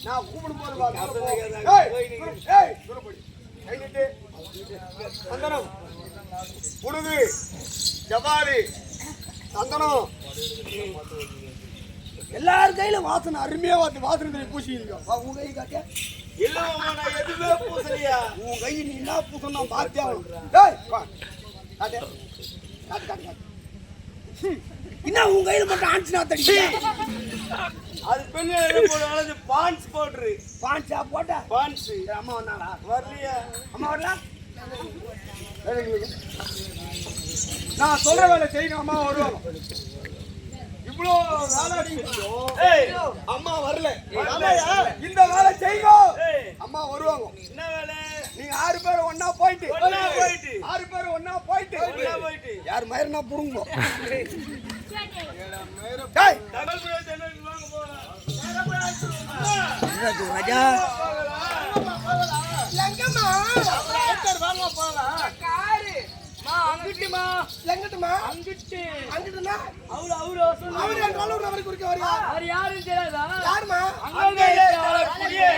நான் கூப்பிடும் போது சந்தனம் உடுது ஜபாரி சந்தனம் எல்லார் கையில வாசனை அருமையா வாசனை வாசனை தண்ணி பூசி இருக்கோம் உன் கை காட்டியா இல்ல நான் எதுவுமே பூசலையா? உன் கை நீ என்ன பூசணும் பாத்தியா என்ன உங்க கையில மட்டும் ஆன்ஸ் நான் தடி அது பெண் போடுறது பான்ஸ் போடுரு பான்ஸா போட்ட? பான்ஸ் அம்மா வந்தாளா? வரலையா. அம்மா வரல? நான் சொல்ற வேலை செய்யணும் அம்மா வருவாங்க. இவ்வளோ வேலை அம்மா வரல. இந்த வேலை செய்யும் அம்மா வருவாங்க. என்ன வேலை? நீங்க ஆறு பேர் ஒன்னா போயிட்டு. ஆறு பேர் ஒன்னா யார் மாதிரி நான் புடுங்குவோம் ராஜா? அங்கிட்டுமா? எங்கிட்டுமா? அங்கிட்டு. அங்கிட்டுனா அவரு அவரு அவரு என்றாலும் ஒரு நபருக்கு வரையா? அவர் யாரும் தெரியாதா? யாருமா அங்கே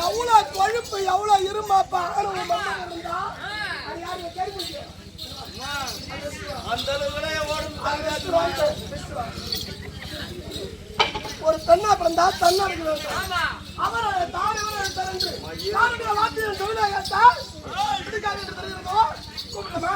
எவ்வளோ கொழுப்பு எவ்வளோ இருமாப்பா? ஆர்வம் இருந்தா அது ஒரு பெண்ணா பிறந்தா தன்னா அவர் தாய் பிறந்து யாருடைய வாத்தியம் தொழிலாக கூப்பிடுமா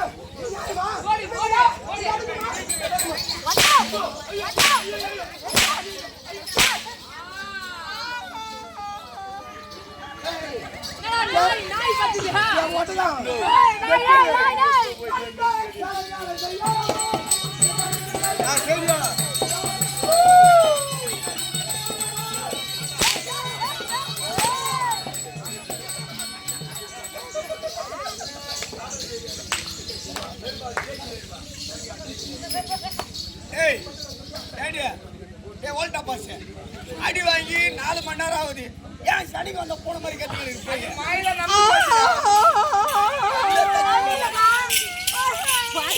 அடி வாங்கி நாலு மணி நேரம் ஆகுது. ஏன் சனிக்கு வந்த போன மாதிரி கத்திக்கிட்டு போய்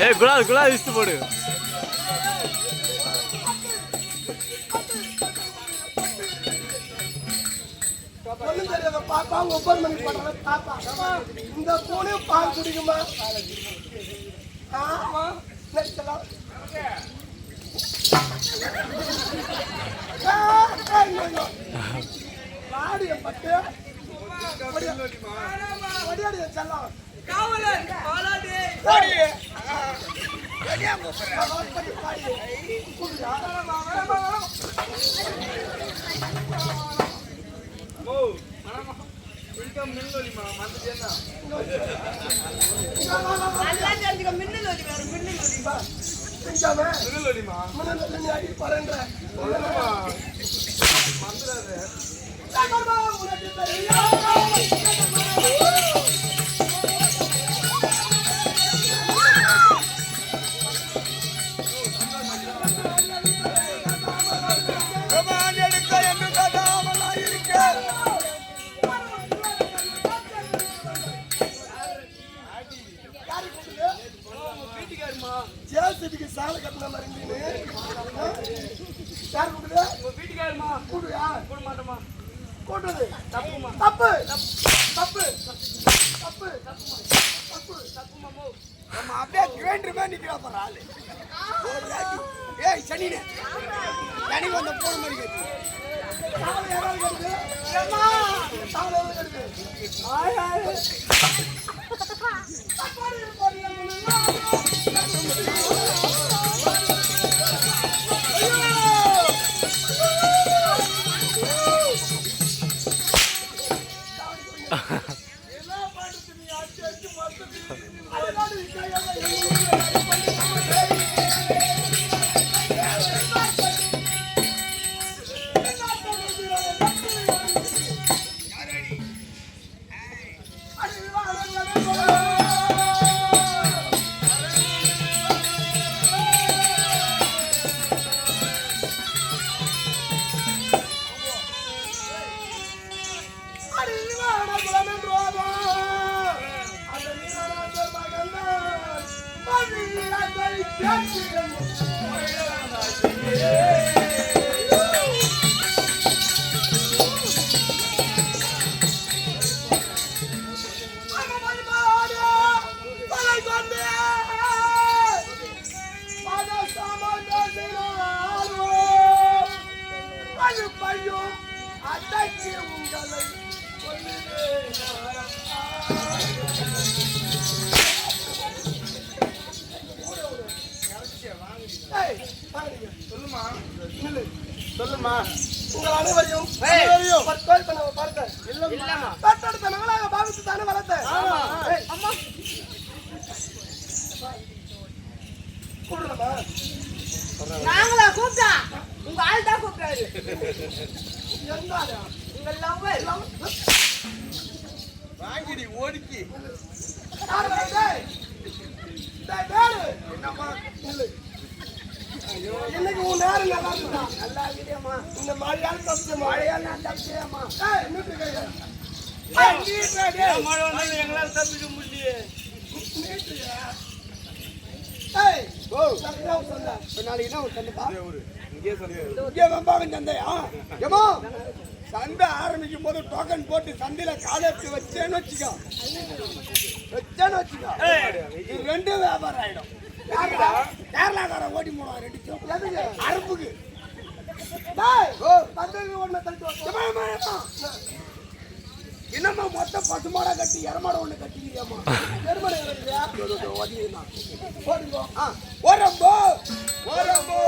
ஏய் குலால் குலால் இஸ்து போடு. பாப்பா ஒவ்வொரு மணிக்கு பண்றத பாப்பா இந்த பூனை பால் குடிக்குமா? ஆமா நெரிசலா வாடிய பட்டு. வடியாடிய செல்லம். காவலர் பாலாடி வாடி. வடியா மின்னல் ஒலி வேற மின்னல் ஒலிப்பா மின்னல் ஒலிமா யார் கூப்பிடுது? உங்க வீட்டுக்காரமா கூப்பிடுவியா? கூட மாட்டோமா கூப்பிடுது. தப்புமா தப்பு. தப்பு. தப்பு. தப்பு தப்புமா நம்ம அப்படியே கிரைண்டர் மாதிரி நிக்கிறா பாரு ஆளு. ஏய் சனினே. சனி வந்த போன மாதிரி கேட்டு. சாவல் யாராவது கட்டுது ஏம்மா? சாவல் எவ்வளவு கட்டுது ஆய் ஆய் தப்பாடி போறீங்க That's சொல்லுமா உங்கள் அனைவரையும் அனைவரையும் பற்பேர் பண்ண பார்த்தேன் இல்லம்மா. தத்தெடுத்த மகளாக பாவித்து தானே வளர்த்தேன். அம்மா. கூப்பிடுறமா நாங்களா கூப்பிட்டா? உங்க ஆள் தான் ஆளா? உங்க லவ்வர் வாங்கிடி ஓடிக்கி. யாரு வா, டேய்? டேய், பேரு. நில்லு. இன்னைக்கு உன் நேரம் நல்லா இருக்குடா. நல்லா இருக்குடியேம்மா. இந்த மழையால தப்பிச்சேம்மா. மழையால நான் தப்பிச்சேம்மா. மழை வந்தாலும் எங்களால தப்பிக்க? இப்ப நாளைக்கு என்ன ஒரு சண்டைப்பா? இங்கே வெம்பாகம் சந்தையா? ஏம்மா, சந்தை ஆரம்பிக்கும் போது டோக்கன் போட்டு சந்தையில காலை எடுத்து வச்சேன்னு வச்சுக்கோ வச்சேன்னு வச்சுக்கோ இது ரெண்டும் வியாபாரம் ஆயிடும்? கேரளாக்காரன் ஓடி போடுவான் ரெண்டு. எதுக்கு? ஏம்மா. என்னம்மா மொத்தம் பசுமாடா கட்டி எரமாட ஒண்ணு கட்டிக்கிறியாம்மா? எருமாடை ஓடினா ஓடுங்கோ ஆ ஓரம்போ ஓரம்போ